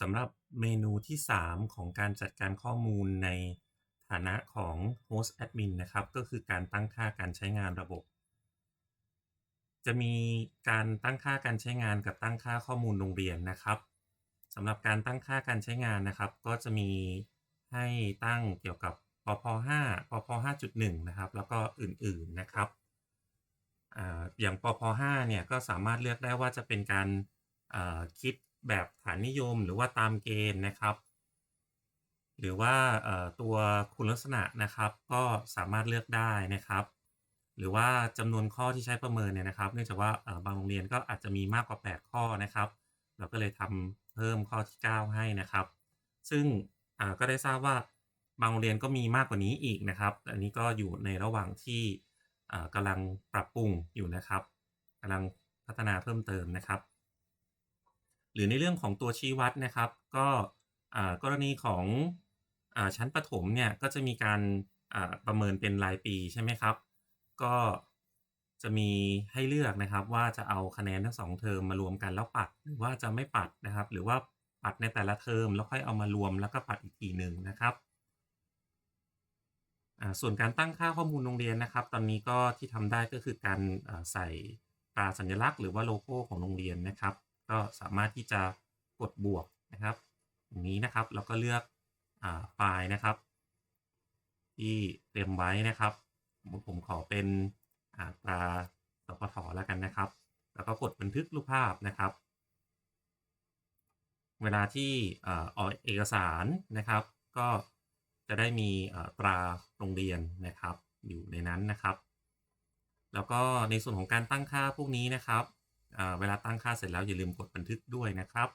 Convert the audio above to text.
สำหรับเมนูที่ 3 ของการจัดการข้อมูลในฐานะของ Host Admin นะครับ ก็คือการตั้งค่าการใช้งานระบบ จะมีการตั้งค่าการใช้งานกับตั้งค่าข้อมูลโรงเรียนนะครับสำหรับการตั้งค่าการใช้งานนะครับ ก็จะมีให้ตั้งเกี่ยวกับปพ5ปพ5.1 นะครับ แล้วก็อื่นๆนะครับออย่างปพ5เนี่ยก็สามารถเลือกได้ว่าจะเป็นการคิด แบบฐานนิยมหรือว่าตามเกณฑ์นะครับ หรือว่าตัวคุณลักษณะนะครับ ก็สามารถเลือกได้นะครับ หรือว่าจำนวนข้อที่ใช้ประเมินเนี่ยนะครับ เนื่องจากว่าบางโรงเรียนก็อาจจะมีมากกว่า 8 ข้อนะครับ เราก็เลยทำเพิ่มข้อที่ 9 ให้นะครับ ซึ่งก็ได้ทราบว่าบางโรงเรียนก็มีมากกว่านี้อีกนะครับ อันนี้ก็อยู่ในระหว่างที่อ่ากำลังปรับปรุงอยู่นะครับกำลังพัฒนาเพิ่มเติมนะครับ หรือในเรื่องของตัวชี้วัดนะครับ ก็กรณีของอชั้นประถมเนี่ยก็จะมีการประเมินเป็นรายปีใช่ไหมครับ ก็จะมีให้เลือกนะครับว่าจะเอาคะแนนทั้งสองเทอมมารวมกันแล้วปัดหรือว่าจะไม่ปัดนะครับ หรือว่าปัดในแต่ละเทอมแล้วค่อยเอามารวมแล้วก็ปัดอีกทีหนึ่งนะครับส่วนการตั้งค่าข้อมูลโรงเรียนนะครับ ตอนนี้ก็ที่ทำได้ก็คือการใส่ตราสัญลักษณ์หรือว่าโลโก้ของโรงเรียนนะครับ ก็สามารถที่จะกดบวกนะครับอย่างนี้นะครับแล้วก็เลือกไฟล์นะครับ ที่เตรียมไว้นะครับผมขอเป็นอ่าตราสพทแล้วกันนะครับ แล้วก็กดบันทึกรูปภาพนะครับ เวลาที่อ่อกเอกสารนะครับ ก็จะได้มีอ่าตราโรงเรียนนะครับ อยู่ในนั้นนะครับ แล้วก็ในส่วนของการตั้งค่าพวกนี้นะครับ เวลาตั้งค่าเสร็จแล้วอย่าลืมกดบันทึกด้วยนะครับ